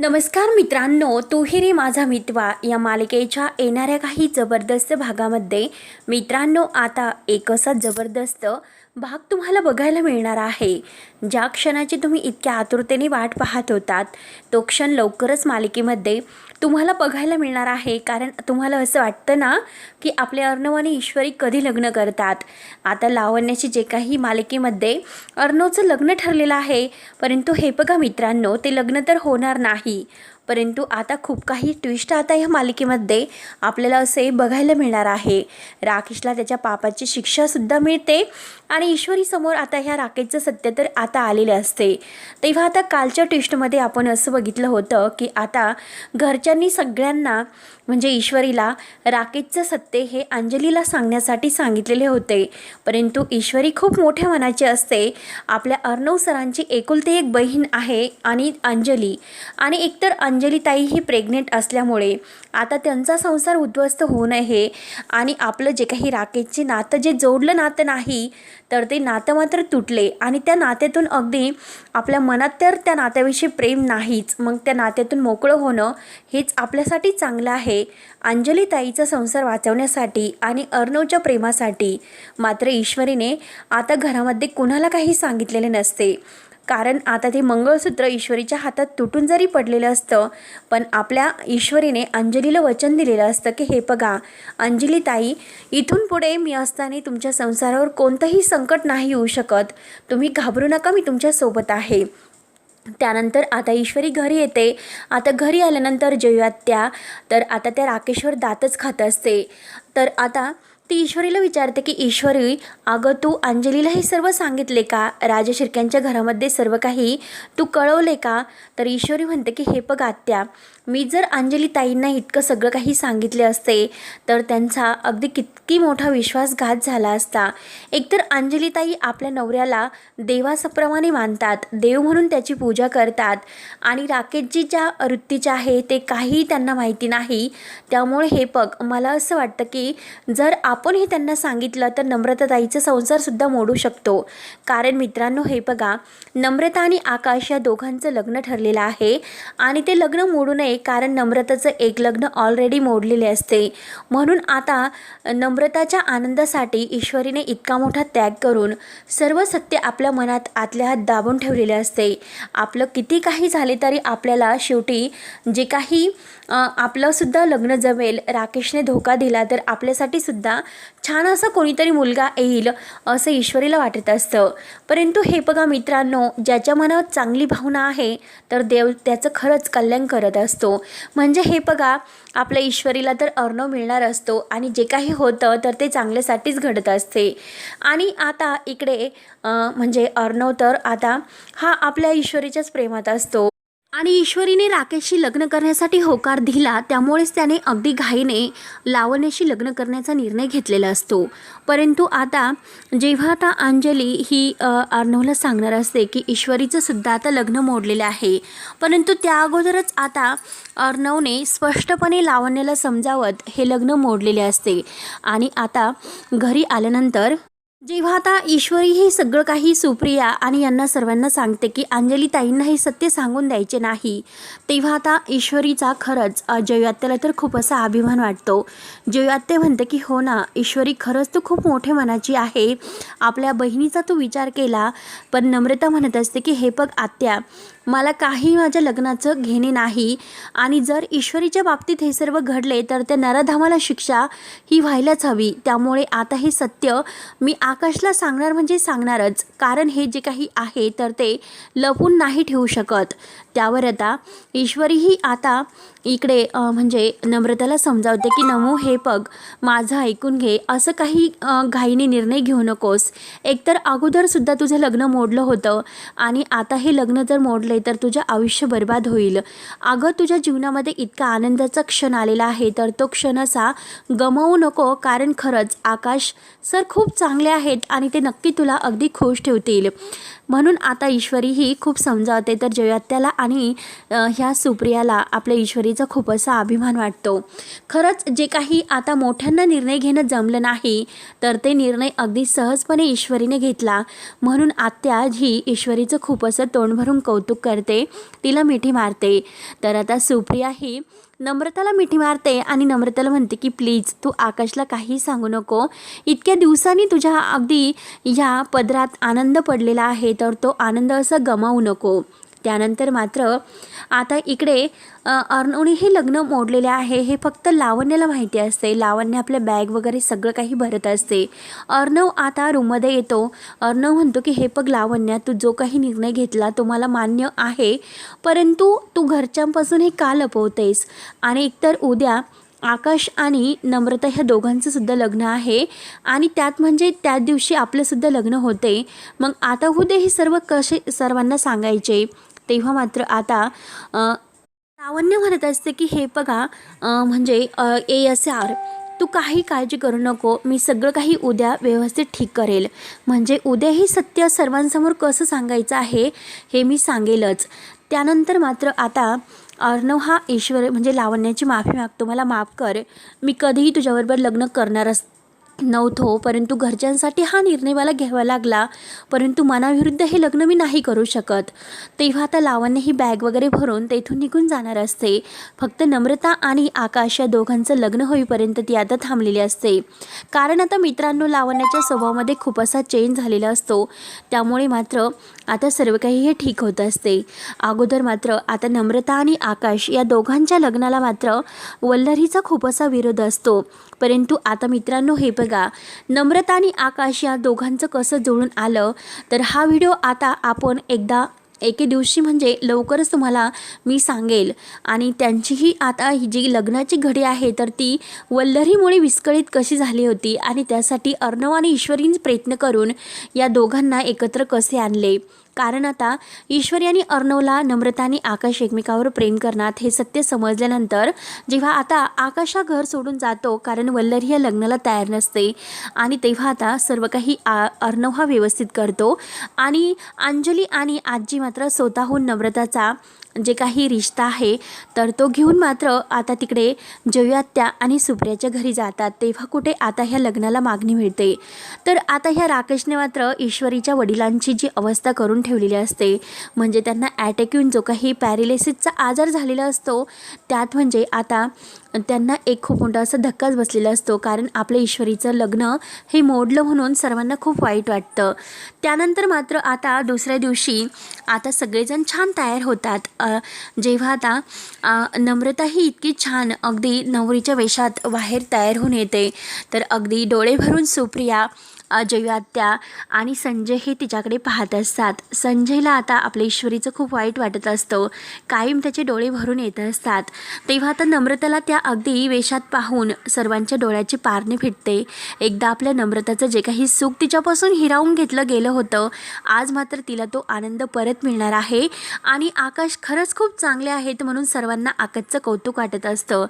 नमस्कार मित्रांनो तुहिरी माझा मितवा या मालिकेच्या येणाऱ्या काही जबरदस्त भागामध्ये. मित्रांनो आता एक असा जबरदस्त भाग तुम्हाला बघायला मिळणार आहे. ज्या क्षणाची तुम्ही इतक्या आतुरतेने वाट पाहत होतात तो क्षण लवकरच मालिकेमध्ये तुम्हाला बघायला मिळणार आहे. कारण तुम्हाला असं वाटतं ना की आपले अर्णव आणि ईश्वरी कधी लग्न करतात? आता लावण्याची जे काही मालिकेमध्ये अर्णवचं लग्न ठरलेलं आहे परंतु हे बघा मित्रांनो ते लग्न तर होणार नाही. परंतु आता खूप काही ट्विस्ट आता ह्या मालिकेमध्ये आपल्याला असे बघायला मिळणार आहे. राकेशला त्याच्या पापाची शिक्षासुद्धा मिळते आणि ईश्वरीसमोर आता ह्या राकेशचं सत्य तर आता आलेले असते. तेव्हा आता कालच्या ट्विस्टमध्ये आपण असं बघितलं होतं की आता घरच्यांनी सगळ्यांना म्हणजे ईश्वरीला राकेशचं सत्य हे अंजलीला सांगण्यासाठी सांगितलेले होते. परंतु ईश्वरी खूप मोठ्या मनाची असते. आपल्या अर्णव सरांची एकुलती एक बहीण आहे आणि अंजली. आणि एकतर अं ताई ही प्रेग्नेंट असल्यामुळे आता त्यांचा संसार उद्ध्वस्त होऊ नये आणि आपलं जे काही राकेशचे नातं जे जोडलं नातं नाही तर ते नातं मात्र तुटले आणि त्या नात्यातून अगदी आपल्या मनात तर त्या नात्याविषयी प्रेम नाहीच. मग त्या नात्यातून मोकळं होणं हेच आपल्यासाठी चांगलं आहे. अंजलीताईचा संसार वाचवण्यासाठी आणि अर्णवच्या प्रेमासाठी मात्र ईश्वरीने आता घरामध्ये कुणाला काही सांगितलेले नसते. कारण आता ते मंगळसूत्र ईश्वरीच्या हातात तुटून जरी पडलेलं असतं पण आपल्या ईश्वरीने अंजलीला वचन दिलेलं असतं की हे बघा अंजली ताई इथून पुढे मी असताना तुमच्या संसारावर कोणतंही संकट नाही येऊ शकत. तुम्ही घाबरू नका मी तुमच्यासोबत आहे. त्यानंतर आता ईश्वरी घरी येते. आता घरी आल्यानंतर जेव्हा त्या. तर आता त्या राकेश्वर दातच खात असते. तर आता ती ईश्वरीला विचारते की ईश्वरी अगं तू अंजलीला हे सर्व सांगितले का? राजशिर्क्यांच्या घरामध्ये सर्व काही तू कळवले का? तर ईश्वरी म्हणते की हे बघ आत्या मी जर अंजली ताईंना इतकं सगळं काही सांगितले असते तर त्यांचा अगदी कितकी मोठा विश्वासघात झाला असता. एकतर अंजली ताई आपल्या नवऱ्याला देवासप्रमाणे मानतात देव म्हणून त्याची पूजा करतात आणि राकेशजी ज्या वृत्तीचे आहे ते काही त्यांना माहिती नाही. त्यामुळे हे बघ मला असं वाटतं की जर आपण हे त्यांना सांगितलं तर नम्रताताईचा संसारसुद्धा मोडू शकतो. कारण मित्रांनो हे बघा नम्रता आणि आकाश या दोघांचं लग्न ठरलेलं आहे आणि ते लग्न मोडू नये कारण नम्रताचं एक लग्न ऑलरेडी मोडलेले असते. म्हणून आता नम्रताच्या आनंदासाठी ईश्वरीने इतका मोठा त्याग करून सर्व सत्य आपल्या मनात आतल्या हात दाबून ठेवलेले असते. आपलं किती काही झाले तरी आपल्याला शेवटी जे काही आपलंसुद्धा लग्न जमेल राकेशने धोका दिला तर आपल्यासाठी सुद्धा छान असा कोणीतरी मुलगा येईल असं ईश्वरीला वाटत असतं. परंतु हे बघा मित्रांनो ज्याच्या मनात चांगली भावना आहे तर देव त्याचं खरंच कल्याण करत असतो. म्हणजे हे बघा आपल्या ईश्वरीला तर अर्णव मिळणार असतो आणि जे काही होतं तर ते चांगल्यासाठीच घडत असते. आणि आता इकडे म्हणजे अर्णव तर आता हा आपल्या ईश्वरीच्याच प्रेमात असतो. आणि ईश्वरीने राकेशशी लग्न करण्यासाठी होकार दिला त्यामुळेच त्याने अगदी घाईने लावण्याशी लग्न करण्याचा निर्णय घेतलेला असतो. परंतु आता जेव्हा आता अंजली ही अर्णवला सांगणार असते की ईश्वरीचं सुद्धा आता लग्न मोडलेलं आहे. परंतु त्या अगोदरच आता अर्णवने स्पष्टपणे लावण्याला समजावत हे लग्न मोडलेले असते. आणि आता घरी आल्यानंतर जेव्हा आता ईश्वरी हे सगळं काही सुप्रिया आणि यांना सर्वांना सांगते की अंजलीताईंना हे सत्य सांगून द्यायचे नाही तेव्हा आता ईश्वरीचा खरंच जयवात्याला तर खूप असा अभिमान वाटतो. जयात्या म्हणते की हो ना ईश्वरी खरंच तू खूप मोठे मनाची आहे. आपल्या बहिणीचा तू विचार केला. पण नम्रता म्हणत असते की हे बघ आत्या मला काही माझ्या लग्नाचं घेणे नाही आणि जर ईश्वरीच्या बाबतीत हे सर्व घडले तर त्या नराधामाला शिक्षा ही व्हायलाच हवी. त्यामुळे आता हे सत्य मी आकाशला सांगणार म्हणजे सांगणारच. कारण हे जे काही आहे तर ते लपून नाही ठेवू शकत. त्यावर आता ईश्वरीही आता इकडे म्हणजे नम्रताला समजावते की नमो हे पग माझं ऐकून घे. असं काही घाईने निर्णय घेऊ नकोस. एकतर अगोदरसुद्धा तुझं लग्न मोडलं होतं आणि आता हे लग्न जर मोडले तर तुझं आयुष्य बर्बाद होईल. अगं तुझ्या जीवनामध्ये इतका आनंदाचा क्षण आलेला आहे तर तो क्षण असा गमवू नको कारण खरंच आकाश सर खूप चांगले आहेत आणि ते नक्की तुला अगदी खुश ठेवतील. म्हणून आता ईश्वरी ही खूप समजावते. तर जयात्याला आणि ह्या सुप्रियाला आपल्या ईश्वरीचा खूप असा अभिमान वाटतो. खरंच जे काही आता मोठ्यांना निर्णय घेणं जमलं नाही तर ते निर्णय अगदी सहजपणे ईश्वरीने घेतला. म्हणून आत्या ही ईश्वरीचं खूप असं तोंड भरून कौतुक करते. तिला मिठी मारते. तर आता सुप्रिया ही नम्रताला मिठी मारते आणि नम्रताला म्हणते की प्लीज तू आकाशला काही सांगू नको. इतक्या दिवसांनी तुझ्या अगदी ह्या पदरात आनंद पडलेला आहे तर तो आनंद असं गमावू नको. त्यानंतर मात्र आता इकडे अर्णवने हे लग्न मोडलेले आहे. हे फक्त लावण्याला माहिती असते. लावण्य आपल्या बॅग वगैरे सगळं काही भरत असते. अर्णव आता रूममध्ये येतो. अर्णव म्हणतो की हे बघ लावण्या तू जो काही निर्णय घेतला तो मला मान्य आहे. परंतु तू घरच्यांपासून हे का लपवतेस? आणि एकतर उद्या आकाश आणि नम्रता ह्या दोघांचं सुद्धा लग्न आहे. आणि त्यात म्हणजे त्याच दिवशी आपलंसुद्धा लग्न होते. मग आता उद्या हे सर्व कसे सर्वांना सांगायचे? तेव्हा मात्र आता सावन्य लावण्य म्हणत असते की हे बघा म्हणजे ए एस आर तू काही काळजी करू नको मी सगळं काही उद्या व्यवस्थित ठीक करेल. म्हणजे उद्या हे सत्य सर्वांसमोर कसं सांगायचं आहे हे मी सांगेलच. त्यानंतर मात्र आता अर्णव हा ईश्वर म्हणजे लावण्याची माफी मागतो मला माफ कर. मी कधीही तुझ्याबरोबर लग्न करणारच नव्हतो परंतु घरच्यांसाठी हा निर्णय मला घ्यावा लागला. परंतु मनाविरुद्ध हे लग्न मी नाही करू शकत. तेव्हा आता लावण्य ही बॅग वगैरे भरून तेथून निघून जाणार असते. फक्त नम्रता आणि आकाश या दोघांचं लग्न होईपर्यंत ती आता थांबलेली असते. कारण आता मित्रांनो लावण्याच्या स्वभावामध्ये खूप असा चेंज झालेला असतो. त्यामुळे मात्र आता सर्व काही हे ठीक होत असते. अगोदर मात्र आता नम्रता आणि आकाश या दोघांच्या लग्नाला मात्र वल्लरीचा खूप असा विरोध असतो. परंतु आता मित्रांनो हे पण बघा नम्रता आणि आकाश या दोघांचं कसं जुळून आलं तर हा व्हिडिओ आता आपण एकदा एके दिवशी म्हणजे लवकरच तुम्हाला मी सांगेल. आणि त्यांचीही आता ही जी लग्नाची घडी आहे तर ती वल्लरीमुळे विस्कळीत कशी झाली होती आणि त्यासाठी अर्णव आणि ईश्वरीन प्रयत्न करून या दोघांना एकत्र कसे आणले? कारण आता ईश्वरी आणि अर्णवला नम्रता आणि आकाश एकमेकावर प्रेम करणार हे सत्य समजल्यानंतर जेव्हा आता आकाश हा घर सोडून जातो कारण वल्लरी या लग्नाला तयार नसते आणि तेव्हा आता सर्व काही आ अर्णव हा व्यवस्थित करतो. आणि अंजली आणि आजी मात्र स्वतःहून नम्रताचा जे काही रिश्ता आहे तर तो घेऊन मात्र आता तिकडे जयात्या आणि सुप्रियाच्या घरी जातात. तेव्हा कुठे आता ह्या लग्नाला मागणी मिळते. तर आता ह्या राकेशने मात्र ईश्वरीच्या वडिलांची जी अवस्था करून ठेवलेली असते म्हणजे त्यांना ॲटॅक येऊन जो काही पॅरिलेसिसचा आजार झालेला असतो त्यात म्हणजे आता त्यांना एक खूप मोठा असा धक्काच बसलेला असतो कारण आपल्या ईश्वरीचं लग्न हे मोडलं म्हणून सर्वांना खूप वाईट वाटतं. त्यानंतर मात्र आता दुसऱ्या दिवशी आता सगळेजण छान तयार होतात. जेव्हा आता नम्रता ही इतकी छान अगदी नवरीच्या वेशात बाहेर तयार होऊन येते तर अगदी डोळे भरून सुप्रिया अजयात्या आणि संजय हे तिच्याकडे पाहत असतात. संजयला आता आपल्या ईश्वरीचं खूप वाईट वाटत असतं. कायम त्याचे डोळे भरून येत असतात. तेव्हा आता नम्रताला त्या अगदी वेशात पाहून सर्वांच्या डोळ्याची पारणे फिटते. एकदा आपल्या नम्रताचं जे काही सुख तिच्यापासून हिरावून घेतलं गेलं होतं आज मात्र तिला तो आनंद परत मिळणार आहे. आणि आकाश खरंच खूप चांगले आहेत म्हणून सर्वांना आकाशचं कौतुक वाटत असतं.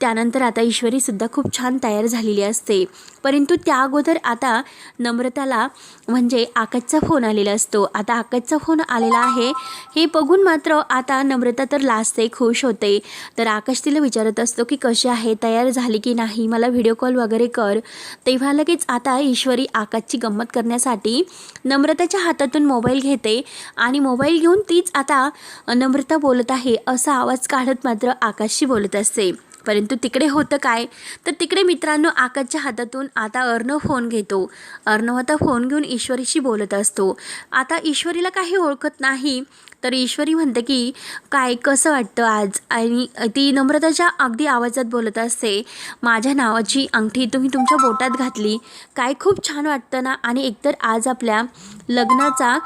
त्यानंतर आता ईश्वरीसुद्धा खूप छान तयार झालेली असते. परंतु त्या अगोदर आता नम्रताला म्हणजे आकाशचा फोन आलेला असतो. आता आकाशचा फोन आलेला आहे. हे बघून मात्र आता नम्रता तर लाजते खुश होते. तर आकाश तिला विचारत असतो की कशी आहे? तयार झाली की नाही? मला व्हिडिओ कॉल वगैरे कर. तेव्हा लगेच आता ईश्वरी आकाशची गंमत करण्यासाठी नम्रताच्या हातातून मोबाईल घेते आणि मोबाईल घेऊन तीच आता नम्रता बोलत आहे. असा आवाज काढत मात्र आकाशशी बोलत असते. परंतु तिकडे होतं काय? तर तिकडे मित्रांनो आकाशच्या हातातून आता अर्णव फोन घेतो. अर्णव आता फोन घेऊन ईश्वरीशी बोलत असतो. आता ईश्वरीला काही ओळखत नाही. तर ईश्वरी म्हणते की काय कसं वाटतं आज? आणि ती नम्रताच्या अगदी आवाजात बोलत असते. माझ्या नावाची अंगठी तुम्ही तुमच्या बोटात घातली. काय खूप छान वाटतं ना? आणि एकतर आज आपल्या लग्नाचा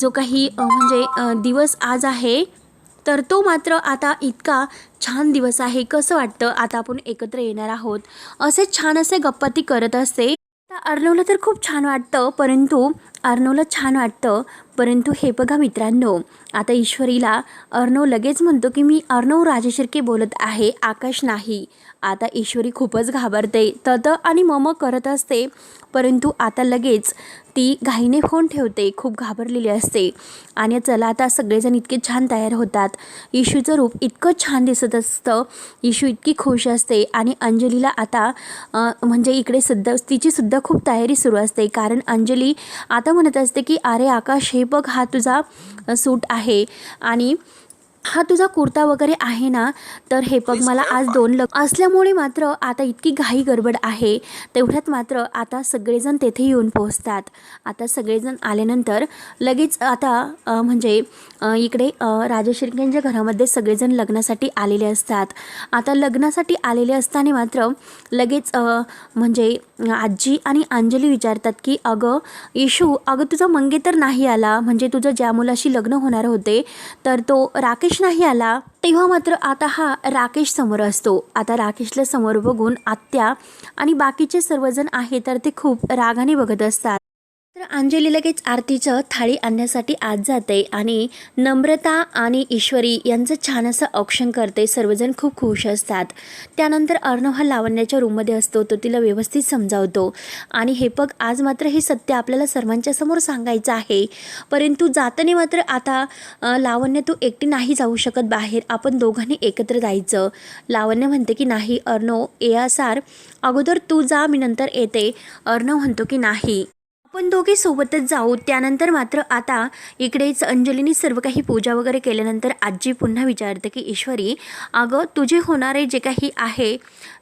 जो काही म्हणजे दिवस आज आहे तर तो मात्र आता इतका छान दिवस आहे. कसं वाटतं? आता आपण एकत्र येणार आहोत. असे छान असे गप्पा ती करत असते. आता अर्णवला तर खूप छान वाटतं. परंतु अर्णवला छान वाटतं. परंतु हे बघा मित्रांनो आता ईश्वरीला अर्णव लगेच म्हणतो की मी अर्णव राजशिर्के बोलत आहे. आकाश नाही. आता ईश्वरी खूपच घाबरते. तत आणि मम करत असते परंतु आता लगेच ती घाईने फोन ठेवते खूप घाबरलेली असते. आणि चला आता सगळेजण इतके छान तयार होतात. येशूचं रूप इतकं छान दिसत असतं. इशू इतकी खुश असते आणि अंजलीला आता म्हणजे इकडे सुद्धा तिची सुद्धा खूप तयारी सुरू असते. कारण अंजली आता म्हणत असते की अरे आकाश हे बघ हा तुझा सूट आहे. आणि हा तुझा कुर्ता वगैरे आहे ना तर हे बघ मला आज दोन लग असल्यामुळे मात्र आता इतकी घाई गडबड आहे. तेवढ्यात मात्र आता सगळेजण तेथे येऊन पोहोचतात. आता सगळेजण आल्यानंतर लगेच आता म्हणजे इकडे अ, राजशिर्केंच्या घरामध्ये सगळेजण लग्नासाठी आलेले असतात. आता लग्नासाठी आलेले असताना मात्र लगेच म्हणजे आजी आणि अंजली विचारतात की अगं येशू अगं तुझा मंगेतर नाही आला. म्हणजे तुझं ज्या मुलाशी लग्न होणार होते तर तो राकेश नाही आला तेव्हा मात्र आता हा राकेश समोर असतो. आता राकेशला समोर बघून आत्या आणि बाकीचे सर्वजण आहे तर ते खूप रागाने बघत असतात. तर अंजली लगेच आरतीचं थाळी आणण्यासाठी आत जाते आणि नम्रता आणि ईश्वरी यांचं छान असं औक्षण करते. सर्वजण खूप खुश असतात. त्यानंतर अर्णव हा लावण्याच्या रूममध्ये असतो. तो तिला व्यवस्थित समजावतो. आणि हे बघ आज मात्र हे सत्य आपल्याला सर्वांच्या समोर सांगायचं आहे. परंतु जाताना मात्र आता लावण्य तू एकटी नाही जाऊ शकत बाहेर. आपण दोघांनी एकत्र जायचं. लावण्य म्हणते की नाही अर्णव यासार अगोदर तू जा मी नंतर येते. अर्णव म्हणतो की नाही. आपण दोघे सोबतच जाऊ. त्यानंतर मात्र आता इकडेच अंजलीने सर्व काही पूजा वगैरे केल्यानंतर आजी पुन्हा विचारते की ईश्वरी अगं तुझे होणारे जे काही आहे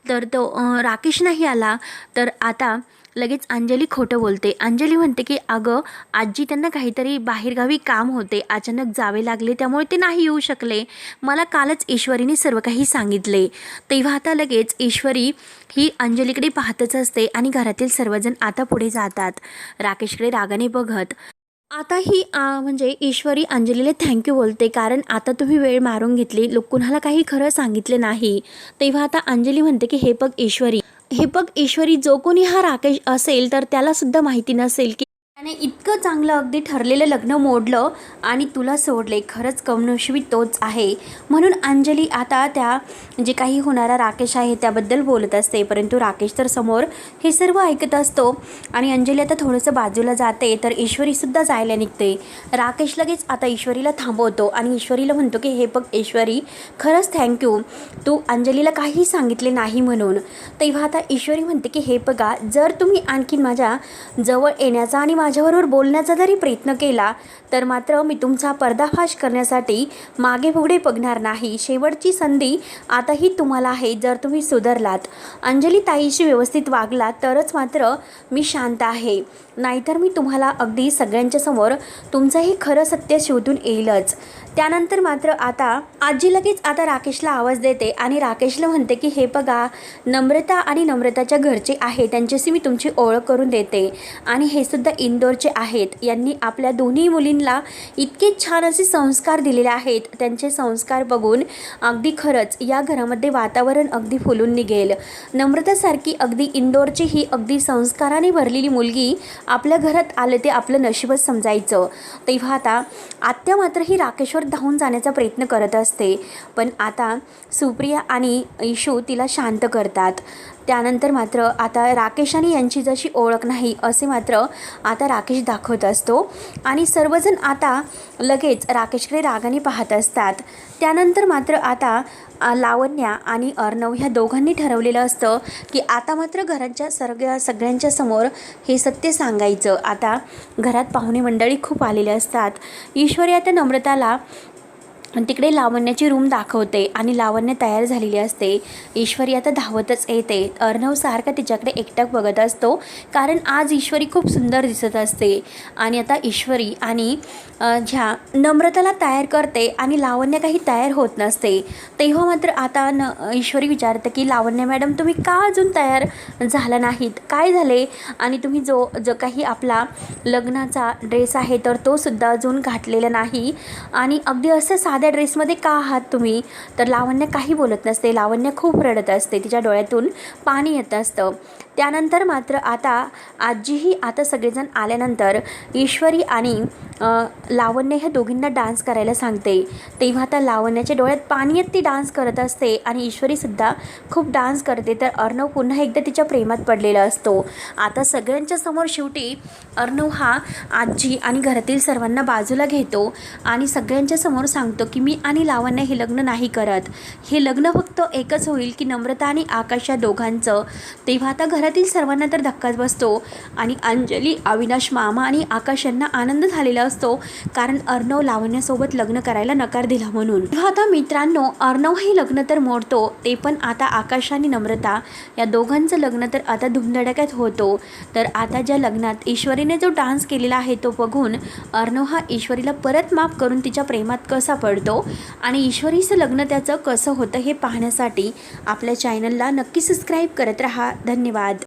तर तो राकेश नाही आला. तर आता लगेच अंजली खोटं बोलते. अंजली म्हणते की अगं आजी त्यांना काहीतरी बाहेरगावी काम होते. अचानक जावे लागले त्यामुळे ते नाही येऊ शकले. मला कालच ईश्वरीने सर्व काही सांगितले. तेव्हा आता लगेच ईश्वरी ही अंजलीकडे पाहतच असते आणि घरातील सर्वजण आता पुढे जातात. राकेशकडे रागाने बघत आता ही आ, म्हणजे ईश्वरी अंजलीला थँक्यू बोलते. कारण आता तुम्ही वेळ मारून घेतली. लोक कुणाला काही खरं सांगितले नाही. तेव्हा आता अंजली म्हणते की हे बघ ईश्वरी हे बघ ईश्वरी जो कोणी हा राकेश असेल तर त्यालासुद्धा माहिती नसेल की त्याने इतकं चांगलं अगदी ठरलेलं लग्न मोडलं आणि तुला सोडले. खरंच कमनशिबी तोच आहे. म्हणून अंजली आता त्या जे काही होणारा राकेश आहे त्याबद्दल बोलत असते. परंतु राकेश तर समोर हे सर्व ऐकत असतो आणि अंजली आता थोडंसं बाजूला जाते तर ईश्वरीसुद्धा जायला निघते. राकेश लगेच आता ईश्वरीला थांबवतो आणि ईश्वरीला म्हणतो की हे बघ ईश्वरी खरंच थँक्यू तू अंजलीला काही सांगितले नाही म्हणून. तेव्हा आता ईश्वरी म्हणते की हे बघा जर तुम्ही आणखीन माझ्या जवळ येण्याचा आणि माझ्याबरोबर बोलण्याचा जरी प्रयत्न केला तर मात्र मी तुमचा पर्दाफाश करण्यासाठी मागे पुढे बघणार नाही. शेवटची संधी आताही तुम्हाला आहे जर तुम्ही सुधारलात. अंजली ताईशी व्यवस्थित वागलात तरच मात्र मी शांत आहे. नाहीतर मी तुम्हाला अगदी सगळ्यांच्या समोर तुमचं हे खरं सत्य शोधून येईलच. त्यानंतर मात्र आता आजी लगेच आता राकेशला आवाज देते आणि राकेशला म्हणते की हे बघा नम्रता आणि नम्रताच्या घरचे आहे त्यांच्याशी मी तुमची ओळख करून देते. आणि हे सुद्धा इंदोरचे आहेत. यांनी आपल्या दोन्ही मुलींना इतके छान असे संस्कार दिलेले आहेत. त्यांचे संस्कार बघून अगदी खरंच या घरामध्ये वातावरण अगदी फुलून निघेल. नम्रतासारखी अगदी इंदोरची ही अगदी संस्काराने भरलेली मुलगी आपल्या घरात आलं ते आपलं नशीबच समजायचं. तेव्हा आता आत्या मात्र ही राकेशवर धावून जाण्याचा प्रयत्न करत असते. पण आता सुप्रिया आणि इशू तिला शांत करतात. त्यानंतर मात्र आता राकेश आणि यांची जशी ओळख नाही असे मात्र आता राकेश दाखवत असतो. आणि सर्वजण आता लगेच राकेशकडे रागाने पाहत असतात. त्यानंतर मात्र आता लावण्या आणि अर्णव ह्या दोघांनी ठरवलेलं असतं की आता मात्र घराच्या सगळ्या सगळ्यांच्या समोर हे सत्य सांगायचं. आता घरात पाहुणे मंडळी खूप आलेले असतात. ईश्वरी आता नम्रताला तिकडे लावण्याची रूम दाखवते आणि लावण्य तयार झालेली असते. ईश्वरी आता धावतच येते. अर्णव सारखा तिच्याकडे एकटक बघत असतो. कारण आज ईश्वरी खूप सुंदर दिसत असते. आणि आता ईश्वरी आणि ज्या नम्रताला तयार करते आणि लावण्य काही तयार होत नसते. तेव्हा मात्र आता न ईश्वरी विचारते की लावण्य मॅडम तुम्ही का अजून तयार झाला नाहीत? काय झाले? आणि तुम्ही जो जो काही आपला लग्नाचा ड्रेस आहे तर तो सुद्धा अजून घातलेला नाही. आणि अगदी असं साध्या असल्या ड्रेसमध्ये का आहात तुम्ही? तर लावण्य काही बोलत नसते. लावण्य खूप रडत असते. तिच्या डोळ्यातून पाणी येत असतं. त्यानंतर मात्र आता आजीही आता सगळेजण आल्यानंतर ईश्वरी आणि लावण्य ह्या दोघींना डान्स करायला सांगते. तेव्हा आता लावण्याच्या डोळ्यात पाणी येत ती डान्स करत असते आणि ईश्वरीसुद्धा खूप डान्स करते. तर अर्णव पुन्हा एकदा तिच्या प्रेमात पडलेला असतो. आता सगळ्यांच्या समोर शेवटी अर्णव हा आजी आणि घरातील सर्वांना बाजूला घेतो आणि सगळ्यांच्या समोर सांगतो की मी आणि लावण्य हे लग्न नाही करत. हे लग्न फक्त एकच होईल की नम्रता आणि आकाश या दोघांचं. तेव्हा आता घरात घरातील सर्वांना तर धक्काच बसतो. आणि अंजली अविनाश मामा आणि आकाश यांना आनंद झालेला असतो. कारण अर्णव लावण्यासोबत लग्न करायला नकार दिला म्हणून. तेव्हा आता मित्रांनो अर्णव हे लग्न तर मोडतो. ते पण आता आकाश आणि नम्रता. या दोघांचं लग्न तर आता धुमधडक्यात होतो. तर आता ज्या लग्नात ईश्वरीने जो डान्स केलेला आहे तो बघून अर्णव हा ईश्वरीला परत माफ करून तिच्या प्रेमात कसा पडतो? आणि ईश्वरीचं लग्न त्याचं कसं होतं हे पाहण्यासाठी आपल्या चॅनलला नक्की सबस्क्राईब करत राहा. धन्यवाद.